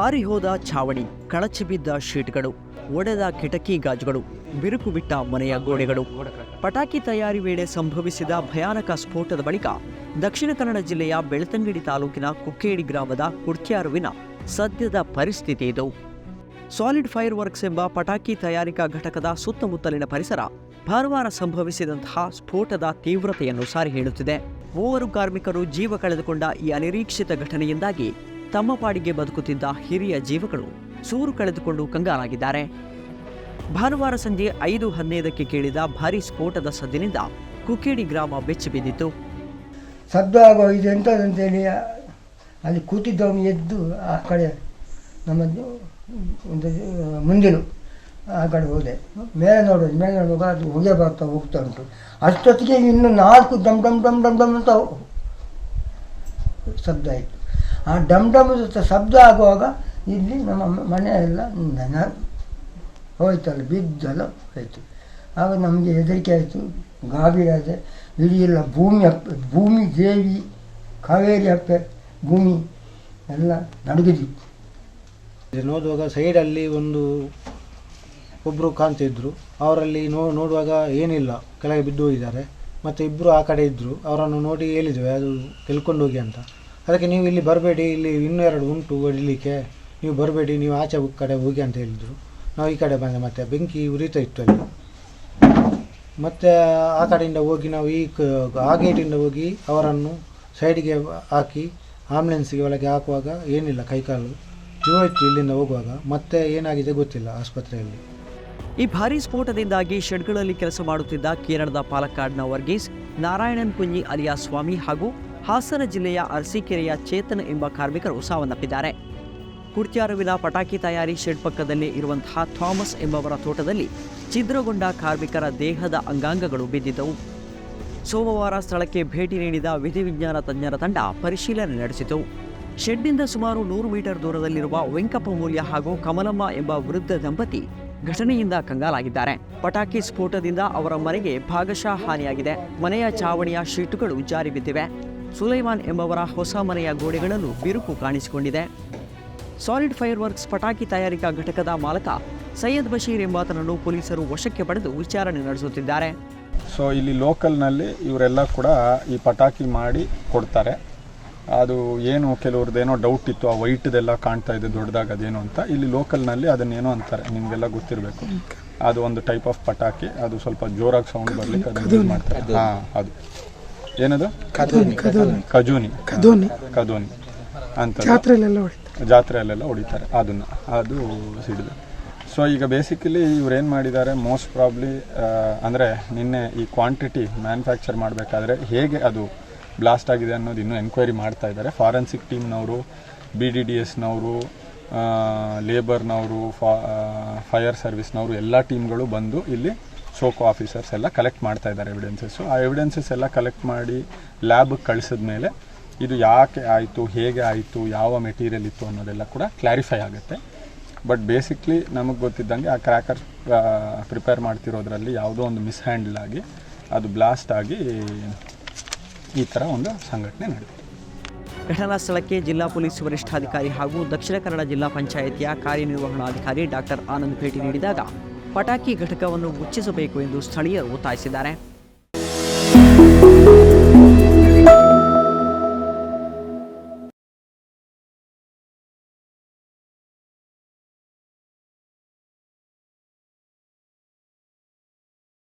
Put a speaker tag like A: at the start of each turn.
A: ಹಾರಿ ಹೋದ ಛಾವಣಿ, ಕಳಚಿ ಬಿದ್ದ ಶೀಟ್ಗಳು, ಒಡೆದ ಕಿಟಕಿ ಗಾಜುಗಳು, ಬಿರುಕು ಬಿಟ್ಟ ಮನೆಯ ಗೋಡೆಗಳು. ಪಟಾಕಿ ತಯಾರಿ ವೇಳೆ ಸಂಭವಿಸಿದ ಭಯಾನಕ ಸ್ಫೋಟದ ಬಳಿಕ ದಕ್ಷಿಣ ಕನ್ನಡ ಜಿಲ್ಲೆಯ ಬೆಳ್ತಂಗಡಿ ತಾಲೂಕಿನ ಕುಕ್ಕೇಡಿ ಗ್ರಾಮದ ಕುಡ್ಕ್ಯಾರುವಿನ ಸದ್ಯದ ಪರಿಸ್ಥಿತಿ ಇದು. ಸಾಲಿಡ್ ಫೈರ್ ವರ್ಕ್ಸ್ ಎಂಬ ಪಟಾಕಿ ತಯಾರಿಕಾ ಘಟಕದ ಸುತ್ತಮುತ್ತಲಿನ ಪರಿಸರ ಭಾನುವಾರ ಸಂಭವಿಸಿದಂತಹ ಸ್ಫೋಟದ ತೀವ್ರತೆಯನ್ನು ಸಾರಿ ಹೇಳುತ್ತಿದೆ. ಮೂವರು ಕಾರ್ಮಿಕರು ಜೀವ ಕಳೆದುಕೊಂಡ ಈ ಅನಿರೀಕ್ಷಿತ ಘಟನೆಯಿಂದಾಗಿ ತಮ್ಮ ಪಾಡಿಗೆ ಬದುಕುತ್ತಿದ್ದ ಹಿರಿಯ ಜೀವಗಳು ಸೂರು ಕಳೆದುಕೊಂಡು ಕಂಗಾಲಾಗಿದ್ದಾರೆ. ಭಾನುವಾರ ಸಂಜೆ ಐದು ಹದಿನೈದಕ್ಕೆ ಕೇಳಿದ ಭಾರಿ ಸ್ಫೋಟದ ಸದ್ದಿನಿಂದ ಕುಕ್ಕೇಡಿ ಗ್ರಾಮ ಬೆಚ್ಚಿಬಿದ್ದಿತು
B: ಸದ್ದು ಆಗೋ ಇದು ಎಂಥದಂತೇಳಿ ಅಲ್ಲಿ ಕೂತಿದ್ದವನು ಎದ್ದು ಆ ಕಡೆ ನಮ್ಮ ಒಂದು ಮುಂದಿಲು ಆ ಕಡೆ ಹೋದೆ. ಮೇಲೆ ನೋಡೋದು ಮೇಲೆ ನೋಡುವಾಗ ಅದು ಹೊಗೆ ಬರ್ತಾ ಹೋಗ್ತಾ ಉಂಟು. ಅಷ್ಟೊತ್ತಿಗೆ ಇನ್ನು ನಾಲ್ಕು ಡಮ್ ಡಮ್ ಡಮ್ ಡಮ್ ಡಮ್ ಅಂತ ಶಬ್ದ ಆಯಿತು ಆ ಡಮ್ ಡಮ್ ಶಬ್ದ ಆಗುವಾಗ ಇಲ್ಲಿ ನಮ್ಮ ಮನೆ ಎಲ್ಲ ನೆನ ಹೋಯ್ತಲ್ಲ, ಬಿದ್ದಲ್ಲ ಹೋಯ್ತು. ಆಗ ನಮಗೆ ಹೆದರಿಕೆ ಆಯಿತು ಗಾಬಿ ಆದರೆ ಇಡೀ ಎಲ್ಲ ಭೂಮಿ ಅಪ್ಪೆ ಭೂಮಿ ದೇವಿ, ಕಾವೇರಿ ಅಪ್ಪೆ ಭೂಮಿ ಎಲ್ಲ ನಡುಗಿದಿತ್ತು
C: ನೋಡುವಾಗ ಸೈಡಲ್ಲಿ ಒಂದು ಒಬ್ಬರು ಕಾಣ್ತಿದ್ರು ಅವರಲ್ಲಿ ನೋ, ನೋಡುವಾಗ ಏನಿಲ್ಲ, ಕೆಳಗೆ ಬಿದ್ದು ಹೋಗಿದ್ದಾರೆ. ಮತ್ತು ಇಬ್ಬರು ಆ ಕಡೆ ಇದ್ದರು ಅವರನ್ನು ನೋಡಿ ಹೇಳಿದ್ವಿ, ಅದು ತಿಳ್ಕೊಂಡು ಹೋಗಿ ಅಂತ. ಅದಕ್ಕೆ ನೀವು ಇಲ್ಲಿ ಬರಬೇಡಿ, ಇಲ್ಲಿ ಇನ್ನೂ ಎರಡು ಉಂಟು ಹೊಡಿಲಿಕ್ಕೆ ನೀವು ಬರಬೇಡಿ, ನೀವು ಆಚೆ ಕಡೆ ಹೋಗಿ ಅಂತ ಹೇಳಿದರು. ನಾವು ಈ ಕಡೆ ಬಂದೆ, ಮತ್ತೆ ಬೆಂಕಿ ಉರಿತಾ ಇತ್ತು ಅಲ್ಲಿ. ಮತ್ತು ಆ ಕಡೆಯಿಂದ ಹೋಗಿ ನಾವು ಈ ಆ ಗೇಟಿಂದ ಹೋಗಿ ಅವರನ್ನು ಸೈಡಿಗೆ ಹಾಕಿ ಆಂಬುಲೆನ್ಸ್ಗೆ ಒಳಗೆ ಹಾಕುವಾಗ ಏನಿಲ್ಲ ಕೈಕಾಲು. ಇತ್ತು ಇಲ್ಲಿಂದ ಹೋಗುವಾಗ. ಮತ್ತೆ ಏನಾಗಿದೆ ಗೊತ್ತಿಲ್ಲ ಆಸ್ಪತ್ರೆಯಲ್ಲಿ.
A: ಈ ಭಾರಿ ಸ್ಫೋಟದಿಂದಾಗಿ ಶೆಡ್ಗಳಲ್ಲಿ ಕೆಲಸ ಮಾಡುತ್ತಿದ್ದ ಕೇರಳದ ಪಾಲಕ್ಕಾಡ್ನ ವರ್ಗೀಸ್ ನಾರಾಯಣನ್ ಕುಂಜಿ ಅಲಿಯಾ ಸ್ವಾಮಿ ಹಾಗೂ ಹಾಸನ ಜಿಲ್ಲೆಯ ಅರಸೀಕೆರೆಯ ಚೇತನ್ ಎಂಬ ಕಾರ್ಮಿಕರು ಸಾವನ್ನಪ್ಪಿದ್ದಾರೆ. ಕುರ್ತಿಯಾರುವಿನ ಪಟಾಕಿ ತಯಾರಿ ಶೆಡ್ ಪಕ್ಕದಲ್ಲಿ ಇರುವಂತಹ ಥಾಮಸ್ ಎಂಬವರ ತೋಟದಲ್ಲಿ ಛಿದ್ರಗೊಂಡ ಕಾರ್ಮಿಕರ ದೇಹದ ಅಂಗಾಂಗಗಳು ಬಿದ್ದಿದ್ದವು. ಸೋಮವಾರ ಸ್ಥಳಕ್ಕೆ ಭೇಟಿ ನೀಡಿದ ವಿಧಿವಿಜ್ಞಾನ ತಜ್ಞರ ತಂಡ ಪರಿಶೀಲನೆ ನಡೆಸಿತು. ಶೆಡ್ನಿಂದ ಸುಮಾರು ನೂರು ಮೀಟರ್ ದೂರದಲ್ಲಿರುವ ವೆಂಕಪ್ಪ ಮೂಲ್ಯ ಹಾಗೂ ಕಮಲಮ್ಮ ಎಂಬ ವೃದ್ಧ ದಂಪತಿ ಘಟನೆಯಿಂದ ಕಂಗಾಲಾಗಿದ್ದಾರೆ. ಪಟಾಕಿ ಸ್ಫೋಟದಿಂದ ಅವರ ಮನೆಗೆ ಭಾಗಶಃ ಹಾನಿಯಾಗಿದೆ. ಮನೆಯ ಚಾವಣಿಯ ಶೀಟುಗಳು ಜಾರಿ ಬಿದ್ದಿವೆ. ಸುಲೈಮಾನ್ ಎಂಬವರ ಹೊಸ ಮನೆಯ ಗೋಡೆಗಳಲ್ಲೂ ಬಿರುಕು ಕಾಣಿಸಿಕೊಂಡಿದೆ. ಸಾಲಿಡ್ ಫೈರ್ ವರ್ಕ್ಸ್ ಪಟಾಕಿ ತಯಾರಿಕಾ ಘಟಕದ ಮಾಲಕ ಸೈಯದ್ ಬಶೀರ್ ಎಂಬಾತನನ್ನು ಪೊಲೀಸರು ವಶಕ್ಕೆ ಪಡೆದು ವಿಚಾರಣೆ ನಡೆಸುತ್ತಿದ್ದಾರೆ.
D: ಸೊ ಇಲ್ಲಿ ಲೋಕಲ್ನಲ್ಲಿ ಇವರೆಲ್ಲ ಕೂಡ ಈ ಪಟಾಕಿ ಮಾಡಿ ಕೊಡ್ತಾರೆ. ಅದು ಏನು ಕೆಲವ್ರದ್ದೇನೋ ಡೌಟ್ ಇತ್ತು ಆ ವೈಟ್ದೆಲ್ಲ ಕಾಣ್ತಾ ಇದೆ ದೊಡ್ಡದಾಗ ಅದೇನು ಅಂತ. ಇಲ್ಲಿ ಲೋಕಲ್ನಲ್ಲಿ ಅದನ್ನೇನೋ ಅಂತಾರೆ ನಿಮಗೆಲ್ಲ ಗೊತ್ತಿರಬೇಕು. ಅದು ಒಂದು ಟೈಪ್ ಆಫ್ ಪಟಾಕಿ ಅದು ಸ್ವಲ್ಪ ಜೋರಾಗಿ ಸೌಂಡ್ ಬರಲಿಕ್ಕೆ ಅದನ್ನ ಯೂಸ್ ಮಾಡ್ತಾರೆ. ಹಾಂ ಅದು. ಏನದು? ಖಜೂನಿ. ಕದೋನಿ ಅಂತ ಜಾತ್ರೆಯಲ್ಲೆಲ್ಲ ಹೊಡಿತಾರೆ. ಅದನ್ನು ಅದು ಸಿಡಿದು. ಸೊ ಈಗ ಬೇಸಿಕಲಿ ಇವ್ರು ಏನು ಮಾಡಿದ್ದಾರೆ ಮೋಸ್ಟ್ ಪ್ರಾಬ್ಲಿ ಅಂದರೆ ನಿನ್ನೆ ಈ ಕ್ವಾಂಟಿಟಿ ಮ್ಯಾನುಫ್ಯಾಕ್ಚರ್ ಮಾಡಬೇಕಾದ್ರೆ ಹೇಗೆ ಅದು ಬ್ಲಾಸ್ಟ್ ಆಗಿದೆ ಅನ್ನೋದು ಇನ್ನೂ ಎನ್ಕ್ವೈರಿ ಮಾಡ್ತಾ ಇದ್ದಾರೆ. ಫಾರೆನ್ಸಿಕ್ ಟೀಮ್ನವರು ಬಿ ಡಿ ಡಿ ಎಸ್ನವರು ಲೇಬರ್ನವರು ಫಾ ಫೈರ್ ಸರ್ವಿಸ್ನವರು ಎಲ್ಲ ಟೀಮ್ಗಳು ಬಂದು ಇಲ್ಲಿ ಸೋಕೋ ಆಫೀಸರ್ಸ್ ಎಲ್ಲ ಕಲೆಕ್ಟ್ ಮಾಡ್ತಾ ಇದ್ದಾರೆ ಎವಿಡೆನ್ಸಸ್ಸು ಆ ಎವಿಡೆನ್ಸಸ್ ಎಲ್ಲ ಕಲೆಕ್ಟ್ ಮಾಡಿ ಲ್ಯಾಬ್ಗೆ ಕಳಿಸಿದ ಮೇಲೆ ಇದು ಯಾಕೆ ಆಯಿತು, ಹೇಗೆ ಆಯಿತು, ಯಾವ ಮೆಟೀರಿಯಲ್ ಇತ್ತು ಅನ್ನೋದೆಲ್ಲ ಕೂಡ ಕ್ಲಾರಿಫೈ ಆಗುತ್ತೆ. ಬಟ್ ಬೇಸಿಕ್ಲಿ ನಮಗೆ ಗೊತ್ತಿದ್ದಂಗೆ ಆ ಕ್ರ್ಯಾಕರ್ ಪ್ರಿಪೇರ್ ಮಾಡ್ತಿರೋದ್ರಲ್ಲಿ ಯಾವುದೋ ಒಂದು ಮಿಸ್ಹ್ಯಾಂಡಲ್ ಆಗಿ ಅದು ಬ್ಲಾಸ್ಟ್ ಆಗಿ ಈ ಥರ ಒಂದು ಸಂಘಟನೆ ನಡೆದಿದೆ.
A: ಘಟನಾ ಸ್ಥಳಕ್ಕೆ ಜಿಲ್ಲಾ ಪೊಲೀಸ್ ವರಿಷ್ಠಾಧಿಕಾರಿ ಹಾಗೂ ದಕ್ಷಿಣ ಕನ್ನಡ ಜಿಲ್ಲಾ ಪಂಚಾಯಿತಿಯ ಕಾರ್ಯನಿರ್ವಹಣಾಧಿಕಾರಿ ಡಾಕ್ಟರ್ ಆನಂದ್ ಭೇಟಿ ನೀಡಿದಾಗ ಪಟಾಕಿ ಘಟಕವನ್ನು ಮುಚ್ಚಿಸಬೇಕು ಎಂದು ಸ್ಥಳೀಯರು ಒತ್ತಾಯಿಸಿದ್ದಾರೆ.